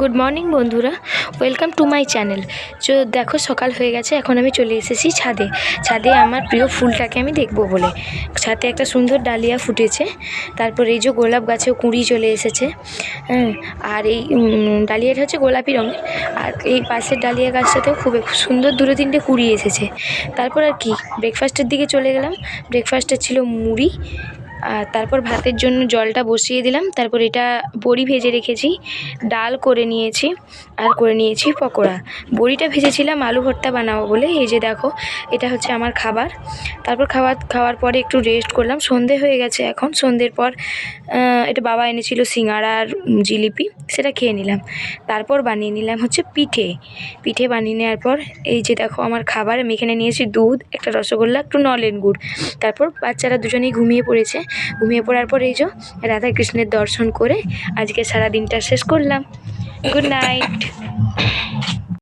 Good morning বন্ধুরা। Welcome to my channel তো দেখো, সকাল হয়ে গেছে। এখন আমি চলে এসেছি ছাদে। ছাদে আমার প্রিয় ফুলটাকে আমি দেখব বলে। ছাদে একটা সুন্দর ডালিয়া ফুটেছে। তারপর এই যে গোলাপ গাছেও কুঁড়ি চলে এসেছে। হ্যাঁ আর এই ডালিয়াটা হচ্ছে গোলাপি রঙের। আর এই পাশের ডালিয়া গাছটাতেও খুব সুন্দর দুটো তিনটে কুঁড়ি এসেছে। তারপর আর কি ব্রেকফাস্টের দিকে চলে গেলাম। ব্রেকফাস্টে ছিল মুড়ি। আর তারপর ভাতের জন্য জলটা বসিয়ে দিলাম। তারপর এটা বড়ি ভেজে রেখেছি। ডাল করে নিয়েছি আর করে নিয়েছি পকোড়া। বড়িটা ভেজেছিলাম আলু ভর্তা বানাবো বলে। এই যে দেখো, এটা হচ্ছে আমার খাবার। তারপর খাবার খাওয়ার পরে একটু রেস্ট করলাম। সন্ধে হয়ে গেছে এখন। সন্ধ্যের পর এটা বাবা এনেছিল সিঙ্গারা আর জিলিপি, সেটা খেয়ে নিলাম। তারপর বানিয়ে নিলাম হচ্ছে পিঠে। পিঠে বানিয়ে নেওয়ার পর, এই যে দেখো আমার খাবার, আমি এখানে নিয়েছি দুধ, একটা রসগোল্লা, একটু নলেন গুড়। তারপর বাচ্চারা দুজনেই ঘুমিয়ে পড়েছে। ঘুমিয়ে পড়ার পর এই যে রাধাকৃষ্ণের দর্শন করে আজকে সারা দিনটা শেষ করলাম। Good night